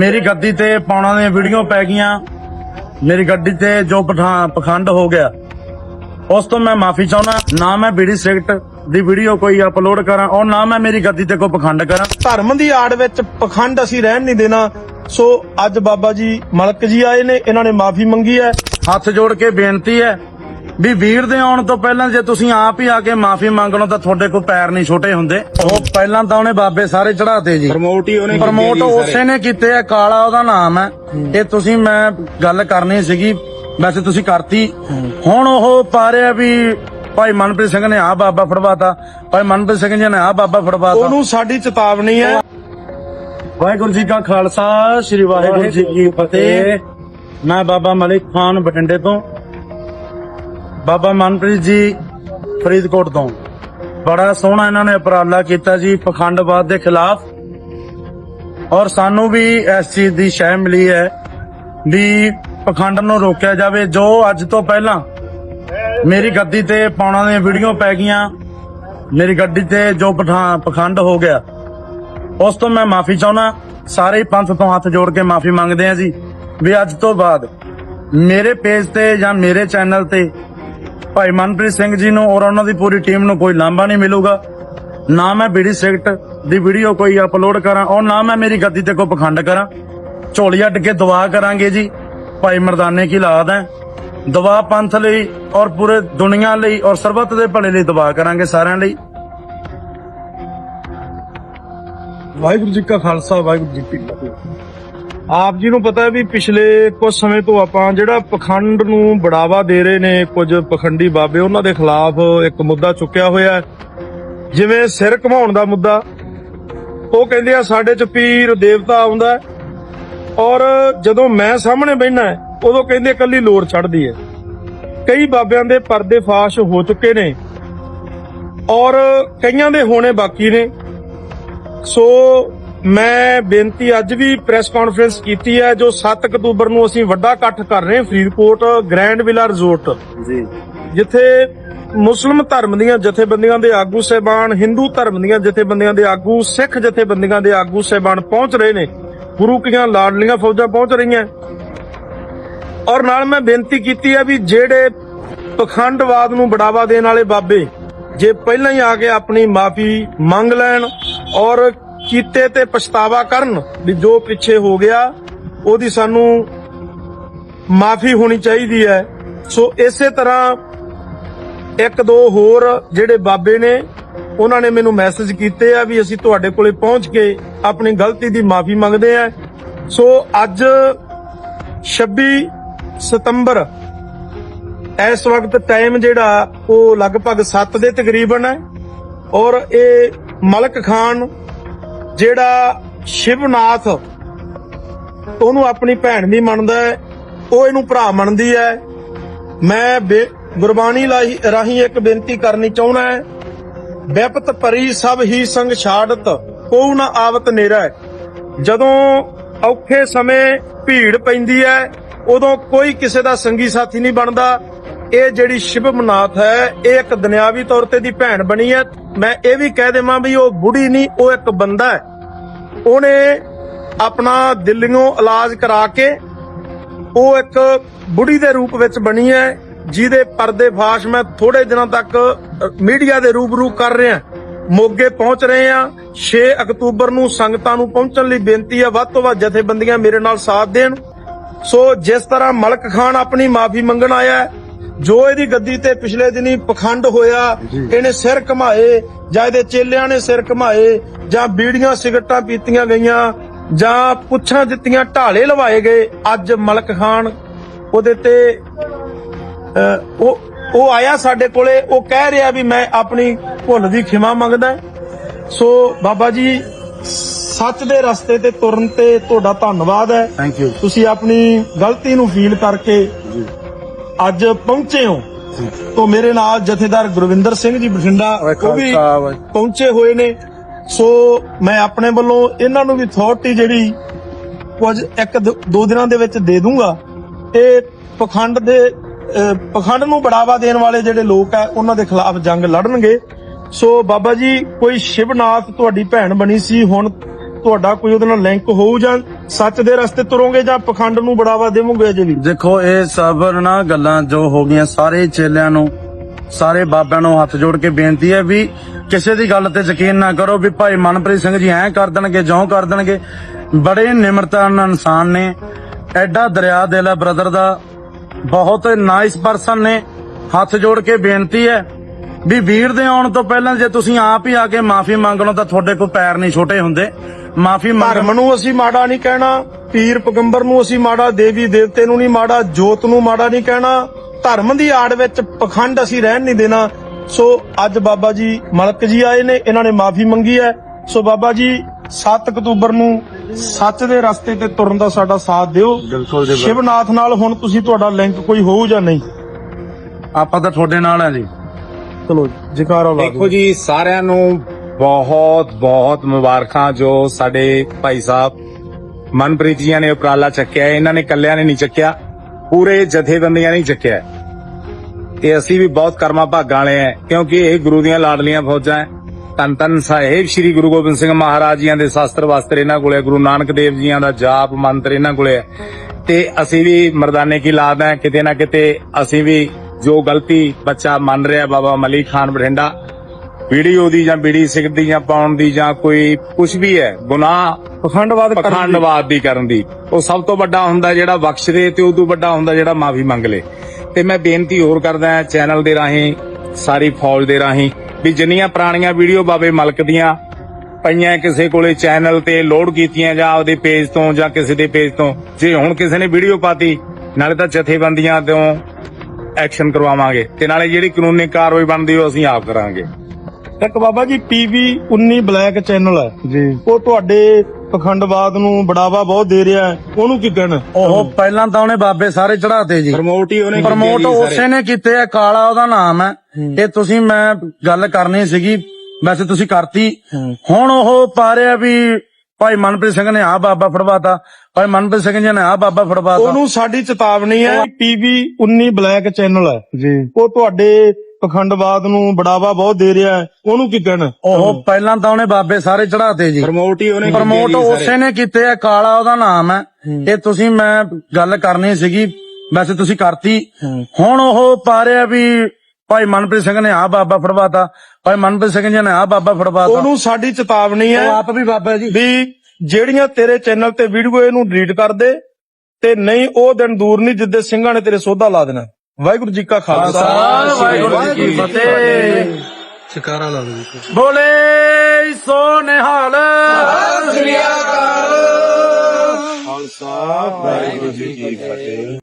ਮੇਰੀ ਗੱਦੀ ਤੇ ਪਾਉਣਾ ਦੀਆਂ ਵੀਡੀਓ ਪੈ ਗਈਆਂ। ਮੇਰੀ ਗੱਡੀ ਤੇ ਜੋ ਪਖੰਡ ਹੋ ਗਿਆ। ਉਸ ਤੋਂ ਮੈਂ ਮਾਫੀ ਚਾਹੁੰਦਾ ਨਾ ਮੈਂ ਬੀੜੀ ਸਿਗਰਟ ਦੀ ਵੀਡੀਓ ਕੋਈ ਅਪਲੋਡ ਕਰਾਂ ਔਰ ਨਾ ਮੈਂ ਮੇਰੀ ਗੱਦੀ ਤੇ ਕੋਈ ਪਖੰਡ ਕਰਾਂ। ਧਰਮ ਦੀ ਆੜ ਵਿੱਚ ਪਖੰਡ ਅਸੀਂ ਰਹਿਣ ਨਹੀਂ ਦੇਣਾ। ਸੋ ਅੱਜ ਬਾਬਾ ਜੀ ਮਲਕ ਜੀ ਆਏ ਨੇ ਇਹਨਾਂ ਨੇ ਮਾਫੀ ਮੰਗੀ ਹੈ। ਹੱਥ ਜੋੜ ਕੇ ਬੇਨਤੀ ਹੈ ਵੀ ਵੀਰ ਦੇ ਆਉਣ ਤੋਂ ਪਹਿਲਾਂ ਜੇ ਤੁਸੀਂ ਆਪ ਹੀ ਆ ਕੇ ਮਾਫੀ ਮੰਗ ਲਓ ਤਾਂ ਤੁਹਾਡੇ ਕੋਲ ਪੈਰ ਨਹੀਂ ਛੋਟੇ ਹੁੰਦੇ। ਉਹ ਪਹਿਲਾਂ ਤਾਂ ਉਹਨੇ ਬਾਬੇ ਸਾਰੇ ਚੜਾਤੇ ਜੀ। ਪ੍ਰਮੋਟ ਹੀ ਉਹਨੇ ਪ੍ਰਮੋਟ ਉਸੇ ਨੇ ਕੀਤੇ ਆ ਕਾਲਾ ਉਹਦਾ ਨਾਮ ਹੈ। ਇਹ ਤੁਸੀਂ ਮੈਂ ਗੱਲ ਕਰਨੀ ਸੀਗੀ ਵੈਸੇ ਤੁਸੀਂ ਕਰਤੀ। ਹੁਣ ਉਹ ਪਾ ਰਿਹਾ ਵੀ ਭਾਈ ਮਨਪ੍ਰੀਤ ਸਿੰਘ ਨੇ ਆ ਬਾਬਾ ਫੜਵਾਤਾ ਭਾਈ ਮਨਪ੍ਰੀਤ ਸਿੰਘ ਜੀ ਨੇ ਆ ਬਾਬਾ ਫੜਵਾਤਾ। ਉਹਨੂੰ ਸਾਡੀ ਚੇਤਾਵਨੀ ਹੈ। ਵਾਹਿਗੁਰੂ ਜੀ ਕਾ ਖਾਲਸਾ ਸ੍ਰੀ ਵਾਹਿਗੁਰੂ ਜੀ ਕੀ ਫਤਿਹ। ਮੈਂ ਬਾਬਾ ਮਲਿਕ ਖਾਨ ਬਠਿੰਡੇ ਤੋਂ। ਬਾਬਾ ਮਨਪ੍ਰੀਤ ਜੀ ਫਰੀਦਕੋਟ ਤੋਂ। ਬੜਾ ਸੋਹਣਾ ਇਹਨਾਂ ਨੇ ਉਪਰਾਲਾ ਕੀਤਾ ਜੀ ਪਖੰਡਵਾਦ ਦੇ ਖਿਲਾਫ। ਔਰ ਸਾਨੂੰ ਵੀ ਇਸ ਚੀਜ਼ ਦੀ ਸ਼ਹਿ ਮਿਲੀ ਹੈ ਵੀ ਪਖੰਡ ਨੂੰ ਰੋਕਿਆ ਜਾਵੇ। ਜੋ ਅੱਜ ਤੋਂ ਪਹਿਲਾਂ ਮੇਰੀ ਗੱਦੀ ਤੇ ਪਾਉਣਾ ਦੀਆਂ ਵੀਡੀਓ ਪੈ ਗਈਆਂ, ਮੇਰੀ ਗੱਡੀ ਤੇ ਜੋ ਪਠਾਨ ਪਖੰਡ ਹੋ ਗਿਆ, ਉਸ ਤੋਂ ਮੈਂ ਮਾਫੀ ਚਾਹੁੰਦਾ। ਸਾਰੇ ਪੰਥ ਤੋਂ ਹੱਥ ਜੋੜ ਕੇ ਮਾਫੀ ਮੰਗਦੇ ਆ ਜੀ। ਵੀ ਅੱਜ ਤੋਂ ਬਾਅਦ ਮੇਰੇ ਪੇਜ ਤੇ ਜਾਂ ਮੇਰੇ ਚੈਨਲ ਤੇ ਭਾਈ ਮਨਪ੍ਰੀਤ ਸਿੰਘ ਜੀ ਨੂੰ ਔਰ ਉਹਨਾਂ ਦੀ ਪੂਰੀ ਟੀਮ ਨੂੰ ਕੋਈ ਲਾਂਭਾ ਨਹੀਂ ਮਿਲੂਗਾ। ਨਾ ਮੈਂ ਬੀੜੀ ਸਿਗਰਟ ਦੀ ਵੀਡੀਓ ਕੋਈ ਅਪਲੋਡ ਕਰਾਂ ਔਰ ਨਾ ਮੈਂ ਮੇਰੀ ਗੱਦੀ ਤੇ ਕੋਈ ਪਖੰਡ ਕਰਾਂ। ਝੋਲੀ ਅੱਡ ਕੇ ਦੁਆ ਕਰਾਂਗੇ ਜੀ। ਭਾਈ ਮਰਦਾਨੇ ਕੀ ਲਾਦ ਹੈ। ਦੁਆ ਪੰਥ ਲਈ ਔਰ ਪੂਰੇ ਦੁਨੀਆ ਲਈ ਔਰ ਸਰਬੱਤ ਦੇ ਭਲੇ ਲਈ ਦੁਆ ਕਰਾਂਗੇ ਸਾਰਿਆਂ ਲਈ। ਵਾਹਿਗੁਰੂ ਜੀ ਕਾ ਖਾਲਸਾ, ਵਾਹਿਗੁਰੂ ਜੀ ਕੀ ਫਤਿਹ। ਆਪ ਜੀ ਨੂੰ ਪਤਾ ਹੈ ਵੀ ਪਿਛਲੇ ਕੁਝ ਸਮੇਂ ਤੋਂ ਆਪਾਂ ਜਿਹੜਾ ਪਖੰਡ ਨੂੰ ਬੜਾਵਾ ਦੇ ਰਹੇ ਨੇ ਕੁਝ ਪਖੰਡੀ ਬਾਬੇ, ਉਹਨਾਂ ਦੇ ਖਿਲਾਫ ਇੱਕ ਮੁੱਦਾ ਚੁੱਕਿਆ ਹੋਇਆ ਹੈ। ਜਿਵੇਂ ਸਿਰ ਘਮਾਉਣ ਦਾ ਮੁੱਦਾ, ਉਹ ਕਹਿੰਦੇ ਆ, ਸਾਡੇ ਚ ਪੀਰ ਦੇਵਤਾ ਆਉਂਦਾ ਔਰ ਜਦੋਂ ਮੈਂ ਸਾਹਮਣੇ ਬਹਿਣਾ ਉਦੋਂ ਕਹਿੰਦੇ ਕੱਲੀ ਲੋਰ ਚੜਦੀ ਹੈ। ਕਈ ਬਾਬਿਆਂ ਦੇ ਪਰਦੇ ਫਾਸ਼ ਹੋ ਚੁੱਕੇ ਨੇ ਔਰ ਕਈਆਂ ਦੇ ਹੋਣੇ ਬਾਕੀ ਨੇ। ਸੋ ਮੈਂ ਬੇਨਤੀ ਅੱਜ ਵੀ ਪ੍ਰੈਸ ਕਾਨਫਰੰਸ ਕੀਤੀ ਹੈ ਜੋ 7 ਅਕਤੂਬਰ ਨੂੰ ਅਸੀਂ ਵੱਡਾ ਇਕੱਠ ਕਰ ਰਹੇ ਹਾਂ ਫਰੀਦਕੋਟ ਗ੍ਰੈਂਡ ਵਿਲਾ ਰਿਜ਼ੋਰਟ। ਜੀ। ਜਿੱਥੇ ਮੁਸਲਮ ਧਰਮ ਦੀਆਂ ਜਥੇਬੰਦੀਆਂ ਦੇ ਆਗੂ ਸਹਿਬਾਨ ਹਿੰਦੂ ਧਰਮ ਦੀਆਂ ਜਥੇਬੰਦੀਆਂ ਦੇ ਆਗੂ ਸਿੱਖ ਜਥੇਬੰਦੀਆਂ ਦੇ ਆਗੂ ਸਹਿਬਾਨ ਪਹੁੰਚ ਰਹੇ ਨੇ। ਗੁਰੂ ਕੀਆਂ ਲਾਡਲੀਆਂ ਫੌਜਾਂ ਪਹੁੰਚ ਰਹੀਆਂ। ਔਰ ਨਾਲ ਮੈਂ ਬੇਨਤੀ ਕੀਤੀ ਹੈ ਵੀ ਜਿਹੜੇ ਪਖੰਡਵਾਦ ਨੂੰ ਬੜਾਵਾ ਦੇਣ ਵਾਲੇ ਬਾਬੇ ਜੇ ਪਹਿਲਾਂ ਹੀ ਆ ਕੇ ਆਪਣੀ ਮਾਫੀ ਮੰਗ ਲੈਣ ਔਰ ਕੀਤੇ ਤੇ ਪਛਤਾਵਾ ਕਰਨ ਵੀ ਜੋ ਪਿੱਛੇ ਹੋ ਗਿਆ, ਉਹਦੀ ਸਾਨੂੰ ਮਾਫੀ ਹੋਣੀ ਚਾਹੀਦੀ ਹੈ। ਸੋ ਇਸੇ ਤਰ੍ਹਾਂ ਇੱਕ ਦੋ ਹੋਰ ਜਿਹੜੇ ਬਾਬੇ ਨੇ, ਉਹਨਾਂ ਨੇ ਮੈਨੂੰ ਮੈਸੇਜ ਕੀਤੇ ਆ ਵੀ ਅਸੀਂ ਤੁਹਾਡੇ ਕੋਲੇ ਪਹੁੰਚ ਕੇ ਆਪਣੀ ਗਲਤੀ ਦੀ ਮਾਫੀ ਮੰਗਦੇ ਆ। ਸੋ ਅੱਜ 26 ਸਤੰਬਰ, ਇਸ ਵਕਤ ਟਾਈਮ ਜਿਹੜਾ, ਉਹ ਲਗਭਗ 7 ਦੇ ਤਕਰੀਬਨ ਹੈ। ਔਰ ਇਹ ਮਲਕ ਖਾਨ ਜਿਹੜਾ ਸ਼ਿਵਨਾਥ ਉਹਨੂੰ ਆਪਣੀ ਭੈਣ ਵੀ ਮੰਨਦਾ ਹੈ, ਉਹ ਇਹਨੂੰ ਭਰਾ ਮੰਨਦੀ ਹੈ। ਮੈਂ ਗੁਰਬਾਣੀ ਲਾਹੀ- ਰਾਹੀਂ ਇੱਕ ਬੇਨਤੀ ਕਰਨੀ ਚਾਹੁੰਦਾ ਹੈ ਵਿਪਤ ਪਰੀ ਸਭ ਹੀ ਸੰਗ ਛਾੜਤ, ਕੋਉ ਨਾ ਆਵਤ ਨੇਰਾ। ਹੈ। ਜਦੋਂ ਔਖੇ ਸਮੇਂ ਭੀੜ ਪੈਂਦੀ ਹੈ, ਉਦੋਂ ਕੋਈ ਕਿਸੇ ਦਾ ਸੰਗੀ ਸਾਥੀ ਨਹੀਂ ਬਣਦਾ। ਇਹ ਜਿਹੜੀ ਸ਼ਿਵਮਨਾਥ ਹੈ, ਇਹ ਇੱਕ ਦੁਨਿਆਵੀ ਤੌਰ ਤੇ ਦੀ ਭੈਣ ਬਣੀ ਹੈ। ਮੈਂ ਇਹ ਵੀ ਕਹਿ ਦੇਵਾਂ ਵੀ ਉਹ ਬੁੜੀ ਨਹੀਂ, ਉਹ ਇੱਕ ਬੰਦਾ ਹੈ। ਉਹਨੇ ਆਪਣਾ ਦਿੱਲੀੋਂ ਇਲਾਜ ਕਰਾ ਕੇ ਉਹ ਇੱਕ ਬੁੜੀ ਦੇ ਰੂਪ ਵਿੱਚ ਬਣੀ ਹੈ, ਜਿਹਦੇ ਪਰਦੇ ਫਾਸ਼ ਮੈਂ ਥੋੜੇ ਦਿਨਾਂ ਤੱਕ ਮੀਡੀਆ ਦੇ ਰੂਬਰੂ ਕਰ ਰਿਹਾ। ਮੋਗੇ ਪਹੁੰਚ ਰਹੇ ਆ 6 ਅਕਤੂਬਰ ਨੂੰ ਸੰਗਤਾਂ ਨੂੰ ਪਹੁੰਚਣ ਲਈ ਬੇਨਤੀ ਆ ਵੱਧ ਤੋਂ ਵੱਧ ਜਥੇਬੰਦੀਆਂ ਮੇਰੇ ਨਾਲ ਸਾਥ ਦੇਣ। ਸੋ ਜਿਸ ਤਰ੍ਹਾਂ ਮਲਕ ਖਾਨ ਆਪਣੀ ਮਾਫੀ ਮੰਗਣ ਆਇਆ ਜੋ ਇਹਦੀ ਗੱਦੀ ਤੇ ਪਿਛਲੇ ਦਿਨੀ ਪਖੰਡ ਹੋਇਆ ਇਹਨੇ ਸਿਰ ਘਮਾਏ ਜਾਂ ਇਹਦੇ ਚੇਲਿਆਂ ਨੇ ਸਿਰ ਘਮਾਏ ਜਾਂ ਬੀੜੀਆਂ ਸਿਗਰਟਾਂ ਪੀਤੀਆਂ ਗਈਆਂ ਜਾਂ ਪੁੱਛਾਂ ਦਿੱਤੀਆਂ ਢਾਲੇ ਲਵਾਏ ਗਏ ਅੱਜ ਮਲਕ ਖਾਨ ਉਹਦੇ ਤੇ ਉਹ ਉਹ ਆਇਆ ਸਾਡੇ ਕੋਲੇ ਉਹ ਕਹਿ ਰਿਹਾ ਵੀ ਮੈਂ ਆਪਣੀ ਭੁੱਲ ਦੀ ਖਿਮਾ ਮੰਗਦਾ। ਸੋ ਬਾਬਾ ਜੀ ਸੱਚ ਦੇ ਰਸਤੇ ਤੇ ਤੁਰਨ ਤੇ ਤੁਹਾਡਾ ਧੰਨਵਾਦ ਹੈ। ਥੈਂਕ ਯੂ ਤੁਸੀਂ ਆਪਣੀ ਗਲਤੀ ਨੂੰ ਫੀਲ ਕਰਕੇ ਅੱਜ ਪਹੁੰਚੇ ਹੋ। ਤੋਂ ਮੇਰੇ ਨਾਲ ਜਥੇਦਾਰ ਗੁਰਵਿੰਦਰ ਸਿੰਘ ਜੀ ਬਠਿੰਡਾ ਉਹ ਵੀ। ਪਹੁੰਚੇ ਹੋਏ ਨੇ। ਸੋ ਮੈਂ ਆਪਣੇ ਵੱਲੋਂ ਇਹਨਾਂ ਨੂੰ ਵੀ ਅਥਾਰਟੀ ਜਿਹੜੀ ਕੁਝ ਇੱਕ ਦ- ਦਿਨਾਂ ਦੇ ਵਿੱਚ ਦੇ ਦੂੰਗਾ। ਇਹ ਪਖੰਡ ਦੇ ਪਖੰਡ ਨੂੰ ਬੜਾਵਾ ਦੇਣ ਵਾਲੇ ਜਿਹੜੇ ਲੋਕ ਆ ਉਹਨਾਂ ਦੇ ਖਿਲਾਫ ਜੰਗ ਲੜਨਗੇ। ਸੋ ਬਾਬਾ ਜੀ ਕੋਈ ਸ਼ਿਵਨਾਥ ਤੁਹਾਡੀ ਭੈਣ ਬਣੀ ਸੀ ਹੁਣ ਤੁਹਾਡਾ ਕੋਈ ਉਹਦੇ ਨਾਲ ਲਿੰਕ ਹੋਊ ਜਾਂ ਸੱਚ ਦੇ ਰਸਤੇ ਤੁਰੋਗੇ ਜਾਂ ਪਖੰਡ ਨੂੰ ਬੜਾਵਾ ਦੇਵੋਗੇ ਅਜੇ ਵੀ? ਦੇਖੋ, ਇਹ ਸਭ ਨਾ ਗੱਲਾਂ ਜੋ ਹੋ ਗਈਆਂ ਸਾਰੇ ਚੇਲਿਆਂ ਨੂੰ, ਸਾਰੇ ਬਾਬਿਆਂ ਨੂੰ ਹੱਥ ਜੋੜ ਕੇ ਬੇਨਤੀ ਹੈ ਵੀ ਕਿਸੇ ਦੀ ਗੱਲ ਤੇ ਯਕੀਨ ਨਾ ਕਰੋ ਵੀ ਭਾਈ ਮਨਪ੍ਰੀਤ ਸਿੰਘ ਜੀ ਐਂ ਕਰ ਦੇਣਗੇ, ਜਿਉਂ ਕਰ ਦੇਣਗੇ। ਬੜੇ ਨਿਮਰਤਾ ਨਾਲ ਇਨਸਾਨ ਨੇ, ਐਡਾ ਦਰਿਆ ਦਿਲ ਹੈ ਬ੍ਰਦਰ ਦਾ, ਬਹੁਤ ਨਾਈਸ ਪਰਸਨ ਨੇ। ਹੱਥ ਜੋੜ ਕੇ ਬੇਨਤੀ ਹੈ ਵੀ ਵੀਰ ਦੇ ਆਉਣ ਤੋਂ ਪਹਿਲਾਂ ਜੇ ਤੁਸੀਂ ਆਪ ਹੀ ਆ ਕੇ ਮਾਫੀ ਮੰਗ ਲਓ ਤਾਂ ਤੁਹਾਡੇ ਕੋਲ ਪੈਰ ਨਹੀਂ ਛੋਟੇ ਹੁੰਦੇ। ਮਾਫੀ ਮੰਗ ਧਰਮ ਨੂੰ ਅਸੀਂ ਮਾੜਾ ਨਹੀਂ ਕਹਿਣਾ ਪੀਰ ਪਗੰਬਰ ਨੂੰ ਅਸੀਂ ਮਾੜਾ ਦੇਵੀ ਦੇਵਤੇ ਨੂੰ ਨਹੀਂ ਮਾੜਾ ਜੋਤ ਨੂੰ ਮਾੜਾ ਨਹੀਂ ਕਹਿਣਾ ਧਰਮ ਦੀ ਆੜ ਵਿੱਚ ਪਖੰਡ ਅਸੀਂ ਰਹਿਣ ਨਹੀਂ ਦੇਣਾ। ਸੋ ਅੱਜ ਬਾਬਾ ਜੀ ਮਲਕ ਜੀ ਆਏ ਨੇ ਇਹਨਾਂ ਨੇ ਮਾਫੀ ਮੰਗੀ ਹੈ। ਸੋ ਬਾਬਾ ਜੀ 7 ਅਕਤੂਬਰ ਨੂੰ ਸੱਚ ਦੇ ਰਸਤੇ ਤੇ ਤੁਰਨ ਦਾ ਸਾਡਾ ਸਾਥ ਦਿਓ। ਸ਼ਿਵਨਾਥ ਨਾਲ ਹੁਣ ਤੁਸੀਂ ਤੁਹਾਡਾ ਲਿੰਕ ਕੋਈ ਹੋਊ ਜਾਂ ਨਹੀਂ? ਆਪਾਂ ਤਾਂ ਤੁਹਾਡੇ ਨਾਲ ਆ ਜੀ। ਚਲੋ ਜਕਾਰਾ ਲਾ ਦੇਖੋ ਜੀ ਸਾਰਿਆਂ ਨੂੰ ਬਹੁਤ ਬਹੁਤ ਮੁਬਾਰਕਾਂ ਜੋ ਸਾਡੇ ਭਾਈ ਸਾਹਿਬ ਮਨਪ੍ਰੀਤ ਜੀਆਂ ਨੇ ਉਪਰਾਲਾ ਚੱਕਿਆ ਹੈ। ਇਹਨਾਂ ਨੇ ਕੱਲਿਆਂ ਨੇ ਨਹੀਂ ਚੱਕਿਆ, ਪੂਰੇ ਜਥੇਬੰਦੀਆਂ ਨੇ ਚੱਕਿਆ ਤੇ ਅਸੀਂ ਵੀ ਬਹੁਤ ਕਰਮਾ ਭਾਗਾਂ ਵਾਲੇ ਆ ਕਿਉਂਕਿ ਇਹ ਗੁਰੂ ਦੀਆਂ ਲਾਡਲੀਆਂ ਫੌਜਾਂ ਹੈ। ਧੰਨ ਧੰਨ ਸਾਹਿਬ ਸ੍ਰੀ ਗੁਰੂ ਗੋਬਿੰਦ ਸਿੰਘ ਮਹਾਰਾਜ ਜੀਆਂ ਦੇ ਸ਼ਾਸਤਰ ਵਾਸਤਰ ਇਹਨਾਂ ਕੋਲੇ, ਗੁਰੂ ਨਾਨਕ ਦੇਵ ਜੀਆਂ ਦਾ ਜਾਪ ਮੰਤਰ ਇਹਨਾਂ ਕੋਲੇ ਹੈ। ਤੇ ਅਸੀਂ ਵੀ ਮਰਦਾਨੇ ਕੀ ਲਾਦ ਹੈ, ਕਿਤੇ ਨਾ ਕਿਤੇ ਅਸੀਂ ਵੀ ਜੋ ਗਲਤੀ ਬੱਚਾ ਮੰਨ ਰਿਹਾ ਬਾਬਾ ਮਲਿਕ ਖਾਨ ਬਠਿੰਡਾ ਵੀਡੀਓ ਦੀ ਜਾਂ ਬੀੜੀ ਸਿੱਖ ਦੀ ਜਾਂ ਪਾਉਣ ਦੀ ਜਾਂ ਕੋਈ ਕੁਝ ਵੀ ਹੈ ਗੁਨਾਹ ਪਖੰਡਵਾਦ ਕਰਨ ਦੀ- ਪਖੰਡਵਾਦ ਦੀ ਕਰਨ ਦੀ। ਉਹ ਸਭ ਤੋਂ ਵੱਡਾ ਹੁੰਦਾ ਜਿਹੜਾ ਬਖਸ਼ ਦੇ ਤੇ ਉਦੋਂ ਵੱਡਾ ਹੁੰਦਾ ਜਿਹੜਾ ਮਾਫੀ ਮੰਗ ਲੇ। ਤੇ ਮੈਂ ਬੇਨਤੀ ਹੋਰ ਕਰਦਾ ਹਾਂ ਚੈਨਲ ਦੇ ਰਾਹੀਂ ਸਾਰੀ ਫੌਜ ਦੇ ਰਾਹੀਂ ਵੀ ਜਿੰਨੀਆਂ ਪੁਰਾਣੀਆਂ ਵੀਡੀਓ ਬਾਬੇ ਮਲਕ ਦੀਆਂ ਪਈਆਂ ਕਿਸੇ ਕੋਲੇ ਚੈਨਲ ਤੇ ਲੋਡ ਕੀਤੀਆਂ ਜਾਂ ਉਹਦੇ ਪੇਜ ਤੋਂ ਜਾਂ ਕਿਸੇ ਦੇ ਪੇਜ ਤੋਂ ਜੇ ਹੁਣ ਕਿਸੇ ਨੇ ਵੀਡੀਓ ਪਾਤੀ ਨਾਲੇ ਤਾਂ ਜਥੇਬੰਦੀਆਂ ਤੋਂ ਐਕਸ਼ਨ ਕਰਵਾਵਾਂਗੇ ਤੇ ਨਾਲੇ ਜਿਹੜੀ ਕਾਨੂੰਨੀ ਕਾਰਵਾਈ ਬਣਦੀ ਉਹ ਅਸੀਂ ਆਪ ਕਰਾਂਗੇ। ਇੱਕ Baba ji PV 19 black channel ਹੈ। ਜੀ। ਉਹ ਤੁਹਾਡੇ ਪਖੰਡਵਾਦ ਨੂੰ ਬੜਾਵਾ ਬਹੁਤ ਦੇ ਰਿਹਾ ਹੈ। ਉਹਨੂੰ ਕੀ ਕਹਿਣਾ? ਉਹ ਪਹਿਲਾਂ ਤਾਂ ਉਹਨੇ ਬਾਬੇ ਸਾਰੇ ਚੜਾਤੇ ਜੀ। ਪ੍ਰਮੋਟ ਹੀ ਉਹਨੇ ਪ੍ਰਮੋਟ ਉਸੇ। ਨੇ ਕੀਤੇ ਆ ਕਾਲਾ ਉਹਦਾ ਨਾਮ ਹੈ। ਇਹ ਤੁਸੀਂ ਮੈਂ ਗੱਲ ਕਰਨੀ ਸੀਗੀ ਵੈਸੇ ਤੁਸੀਂ ਕਰਤੀ। ਹੁਣ ਉਹ ਪਾ ਰਿਹਾ ਵੀ ਭਾਈ ਮਨਪ੍ਰੀਤ ਸਿੰਘ ਨੇ ਆ ਬਾਬਾ ਫੜਵਾਤਾ ਭਾਈ ਮਨਪ੍ਰੀਤ ਸਿੰਘ ਜੀ ਨੇ ਆ ਬਾਬਾ ਫੜਵਾਤਾ। ਉਹਨੂੰ ਸਾਡੀ ਚੇਤਾਵਨੀ ਹੈ ਪੀਵੀ 19 ਬਲੈਕ ਚੈਨਲ ਹੈ। ਜੀ। ਉਹ ਤੁਹਾਡੇ ਪਖੰਡਵਾਦ ਨੂੰ ਬੜਾਵਾ ਬਹੁਤ ਦੇ ਰਿਹਾ ਹੈ। ਉਹਨੂੰ ਕੀ ਕਹਿਣਾ? ਉਹ ਪਹਿਲਾਂ ਤਾਂ ਉਹਨੇ ਬਾਬੇ ਸਾਰੇ ਚੜਾਤੇ ਜੀ। ਪ੍ਰਮੋਟ ਹੀ ਉਹਨੇ ਪ੍ਰਮੋਟ ਉਸੇ। ਨੇ ਕੀਤੇ ਆ ਕਾਲਾ ਉਹਦਾ ਨਾਮ ਹੈ। ਇਹ ਤੁਸੀਂ ਮੈਂ ਗੱਲ ਕਰਨੀ ਸੀਗੀ ਵੈਸੇ ਤੁਸੀਂ ਕਰਤੀ। ਹੁਣ ਉਹ ਪਾ ਰਿਹਾ ਵੀ ਭਾਈ ਮਨਪ੍ਰੀਤ ਸਿੰਘ ਨੇ ਆ ਬਾਬਾ ਫੜਵਾਤਾ ਭਾਈ ਮਨਪ੍ਰੀਤ ਸਿੰਘ ਜੀ ਨੇ ਆ ਬਾਬਾ ਫੜਵਾਤਾ। ਉਹਨੂੰ ਸਾਡੀ ਚੇਤਾਵਨੀ ਉਹ ਹੈ ਆਪ ਵੀ ਬਾਬਾ ਜੀ। ਵੀ ਜਿਹੜੀਆਂ ਤੇਰੇ ਚੈਨਲ ਤੇ ਵੀਡੀਓ ਇਹਨੂੰ ਡਿਲੀਟ ਕਰ ਦੇ ਤੇ ਨਹੀਂ ਉਹ ਦਿਨ ਦੂਰ ਨਹੀਂ ਜਿੱਦੇ ਸਿੰਘਾਂ ਨੇ ਤੇਰੇ ਸੋਧਾ ਲਾ ਦੇਣਾ। ਵਾਹਿਗੁਰੂ ਜੀ ਕਾ ਖਾਲਸਾ। ਵਾਹਿਗੁਰੂ ਜੀ ਕੀ ਫਤਿਹ। ਚਕਾਰਾ ਲਾ ਦੇ ਬੋਲੇ ਸੋ ਨਿਹਾਲ ਖਾਲਸਾ ਵਾਹਿਗੁਰੂ ਜੀ ਕੀ ਫਤਿਹ।